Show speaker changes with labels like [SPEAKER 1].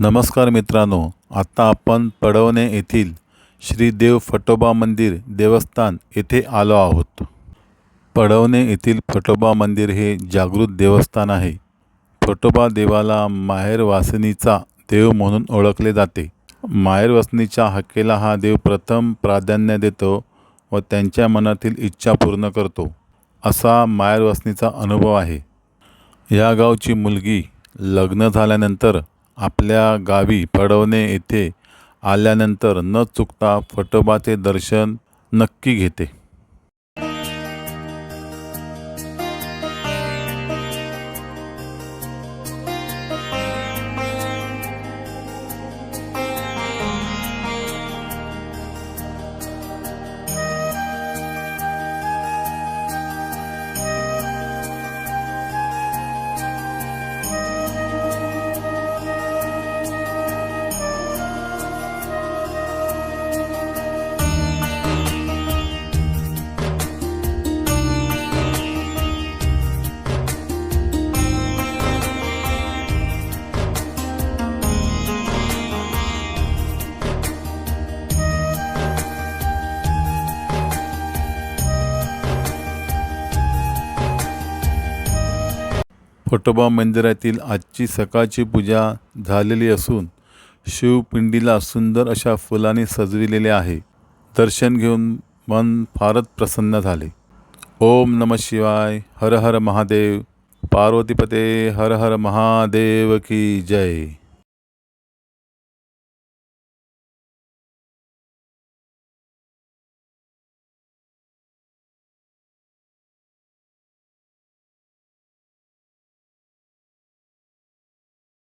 [SPEAKER 1] नमस्कार मित्रांनो आत्ता आपण पडवणे येथील श्रीदेव फटोबा मंदिर देवस्थान येथे आलो आहोत. पडवणे येथील फटोबा मंदिर हे जागृत देवस्थान आहे. फटोबा देवाला माहेरवासिनीचा देव म्हणून ओळखले जाते. माहेरवासिनीच्या हक्केला हा देव प्रथम प्राधान्य देतो व त्यांच्या मनातील इच्छा पूर्ण करतो. असा माहेरवासिनीचा अनुभव आहे. या गावची मुलगी लग्न झाल्यानंतर आपल्या गावी पडवणे येथे आल्यानंतर न चुकता फटोबाचे दर्शन नक्की घेते. फटोबा मंदिरातील आजची सकाळची पूजा झालेली असून शिवपिंडीला सुंदर अशा फुलांनी सजविलेले आहे. दर्शन घेऊन मन फारच प्रसन्न झाले. ओम नम शिवाय. हर हर महादेव. पार्वतीपते. हर हर महादेव की जय.